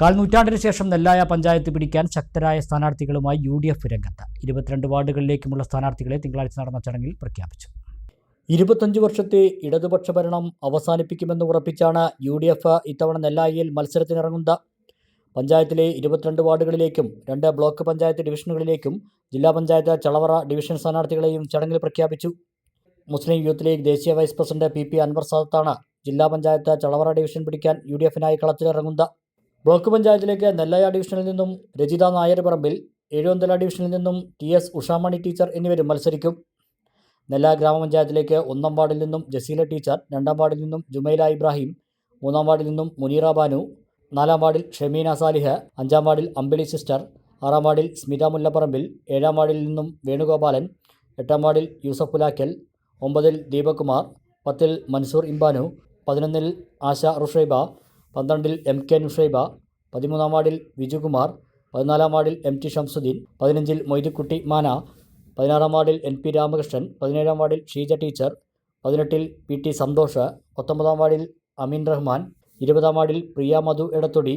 കാൽ നൂറ്റാണ്ടിന് ശേഷം നെല്ലായ പഞ്ചായത്ത് പിടിക്കാൻ ശക്തരായ സ്ഥാനാർത്ഥികളുമായി യു ഡി എഫ് രംഗത്ത് ഇരുപത്തിരണ്ട് വാർഡുകളിലേക്കുമുള്ള സ്ഥാനാർത്ഥികളെ തിങ്കളാഴ്ച നടന്ന ചടങ്ങിൽ പ്രഖ്യാപിച്ചു. ഇരുപത്തഞ്ച് വർഷത്തെ ഇടതുപക്ഷ ഭരണം അവസാനിപ്പിക്കുമെന്ന് ഉറപ്പിച്ചാണ് യു ഡി എഫ് ഇത്തവണ നെല്ലായിയിൽ മത്സരത്തിനിറങ്ങുന്നത്. പഞ്ചായത്തിലെ ഇരുപത്തിരണ്ട് വാർഡുകളിലേക്കും രണ്ട് ബ്ലോക്ക് പഞ്ചായത്ത് ഡിവിഷനുകളിലേക്കും ജില്ലാ പഞ്ചായത്ത് ചളവറ ഡിവിഷൻ സ്ഥാനാർത്ഥികളെയും ചടങ്ങിൽ പ്രഖ്യാപിച്ചു. മുസ്ലിം യൂത്ത് ലീഗ് ദേശീയ vice president P P Anwar സാദത്താണ് ജില്ലാ പഞ്ചായത്ത് ചളവറ ഡിവിഷൻ പിടിക്കാൻ യു ഡി എഫിനായി കളത്തിലിറങ്ങുന്നത്. ബ്ലോക്ക് പഞ്ചായത്തിലേക്ക് നെല്ലായ ഡിവിഷനിൽ നിന്നും രജിത നായർ പറമ്പിൽ ഏഴുവന്തല ഡിവിഷനിൽ നിന്നും ടി എസ് ഉഷാമണി ടീച്ചർ എന്നിവരും മത്സരിക്കും. നെല്ല ഗ്രാമപഞ്ചായത്തിലേക്ക് ഒന്നാം വാർഡിൽ നിന്നും ജസീല ടീച്ചർ രണ്ടാം വാർഡിൽ നിന്നും ജുമൈല ഇബ്രാഹിം മൂന്നാം വാർഡിൽ നിന്നും മുനീറ ബാനു നാലാം വാർഡിൽ ഷമീന സാലിഹ് അഞ്ചാം വാർഡിൽ അമ്പിളി സിസ്റ്റർ ആറാം വാർഡിൽ സ്മിത മുല്ലപ്പറമ്പിൽ ഏഴാം വാർഡിൽ നിന്നും വേണുഗോപാലൻ എട്ടാം വാർഡിൽ യൂസഫ് പുലാക്കൽ ഒമ്പതിൽ ദീപകുമാർ പത്തിൽ മൻസൂർ ഇംബാനു പതിനൊന്നിൽ ആശ റുഷൈബ പന്ത്രണ്ടിൽ എം കെ നുഷൈബ പതിമൂന്നാം വാർഡിൽ വിജുകുമാർ പതിനാലാം വാർഡിൽ എം ടി ഷംസുദ്ദീൻ പതിനഞ്ചിൽ മൊയ്തുക്കുട്ടി മാന പതിനാറാം വാർഡിൽ എൻ പി രാമകൃഷ്ണൻ പതിനേഴാം വാർഡിൽ ഷീജ ടീച്ചർ പതിനെട്ടിൽ പി ടി സന്തോഷ് പത്തൊമ്പതാം വാർഡിൽ അമീൻ റഹ്മാൻ ഇരുപതാം വാർഡിൽ പ്രിയ മധു എടത്തൊടി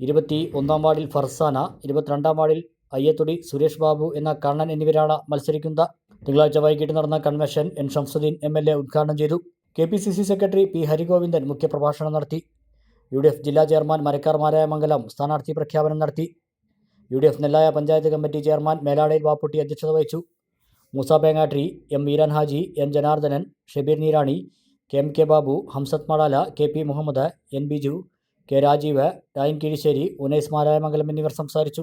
ഇരുപത്തി ഒന്നാം വാർഡിൽ ഫർസാന ഇരുപത്തിരണ്ടാം വാർഡിൽ അയ്യത്തൊടി സുരേഷ് ബാബു എന്ന കണ്ണൻ എന്നിവരാണ് മത്സരിക്കുന്നത്. തിങ്കളാഴ്ച വൈകിട്ട് നടന്ന convention N Shamsuddin M L A ഉദ്ഘാടനം ചെയ്തു. K P C C secretary P Harigovindan മുഖ്യപ്രഭാഷണം നടത്തി. യു ഡി എഫ് ജില്ലാ ചെയർമാൻ മരക്കാർ മാരായമംഗലം സ്ഥാനാർത്ഥി പ്രഖ്യാപനം നടത്തി. U D F Nellaya panchayat committee chairman Meladayil Vapputty അധ്യക്ഷത വഹിച്ചു. Moosa Pengatri M Veeran Haji N Janardhanan Shabeer Neerani K M K Babu Hamsath Madala K P Muhammad N Biju K Rajeev Dain Kizhisseri Unais Marayamangalam എന്നിവർ സംസാരിച്ചു.